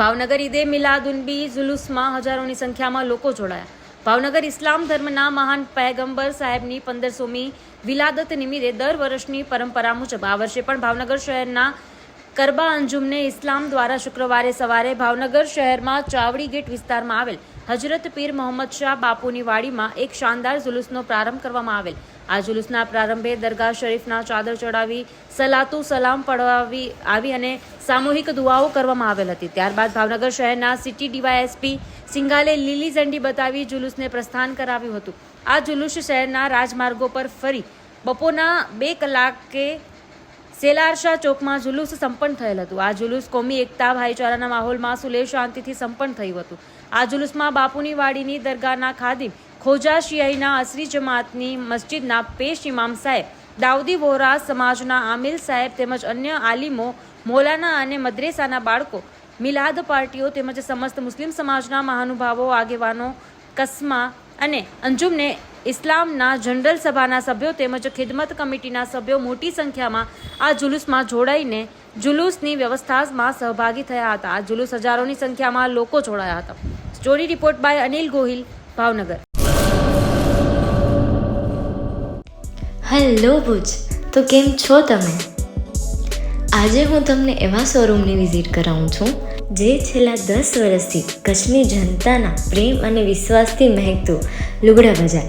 ભાવનગર ઈદે મિલાદુનબી જુલુસમાં હજારોની સંખ્યામાં લોકો જોડાયા. ભાવનગર ઇસ્લામ ધર્મના મહાન પૈગંબર સાહેબની પંદરસોમી વિલાદત નિમિત્તે દર વર્ષની પરંપરા મુજબ આ વર્ષે પણ ભાવનગર શહેરના કરબા અંજુમને ઇસ્લામ દ્વારા શુક્રવારે સવારે ભાવનગર શહેરમાં ચાવડી ગેટ વિસ્તારમાં આવેલ હજરત પીર મોહમ્મદ શાહ બાપુની વાડીમાં એક શાનદાર જુલુસનો પ્રારંભ કરવામાં આવેલ. આ જુલુસના પ્રારંભે દરગાહ શરીફના ચાદર ચડાવી, સલાતુ સલામ પડાવી આવી અને સામૂહિક દુઆઓ કરવામાં આવેલ હતી. ત્યારબાદ ભાવનગર શહેરના સિટી ડીવાયએસપી સિંગાલે લીલી ઝંડી બતાવી જુલુસને પ્રસ્થાન કરાવ્યું હતું. આ જુલુસ શહેરના રાજમાર્ગો પર ફરી બપોરના બે કલાકે સેલારશા ચોકમાં જુલુસ સંપન્ન થયેલ હતું. આ જુલુસ કોમી એકતા ભાઈચારાના માહોલમાં સુલેહ શાંતિથી સંપન્ન થયું હતું. આ જુલુસમાં બાપુની વાડીની દરગાહના ખાદિમ ખોજા શિયાઈના અસરી જમાતની મસ્જિદના પેશ ઇમામ સાહેબ, દાઉદી વોરા સમાજના આમિલ સાહેબ તેમજ અન્ય આલિમો, મોલાના અને મદ્રેસાના બાળકો, મિલાદ પાર્ટીઓ તેમજ સમસ્ત મુસ્લિમ સમાજના મહાનુભાવો, આગેવાનો, કસ્મા અને અંજુમને ઇસ્લામના જનરલ સભાના સભ્યો તેમજ ખિદમત કમિટીના સભ્યો મોટી સંખ્યામાં આ જુલુસમાં જોડાઈને જુલુસની વ્યવસ્થામાં સહભાગી થયા હતા. આ જુલુસ હજારોની સંખ્યામાં લોકો જોડાયા હતા. Story report by Anil Gohil, Bhavnagar. Hello Bhuj, તો કેમ છો તમે? આજે હું તમને એવા શોરૂમની વિઝિટ કરાવું છું, જે છેલ્લા દસ વર્ષથી કચ્છની જનતાના પ્રેમ અને વિશ્વાસથી મહેકતું લુગડા બજાર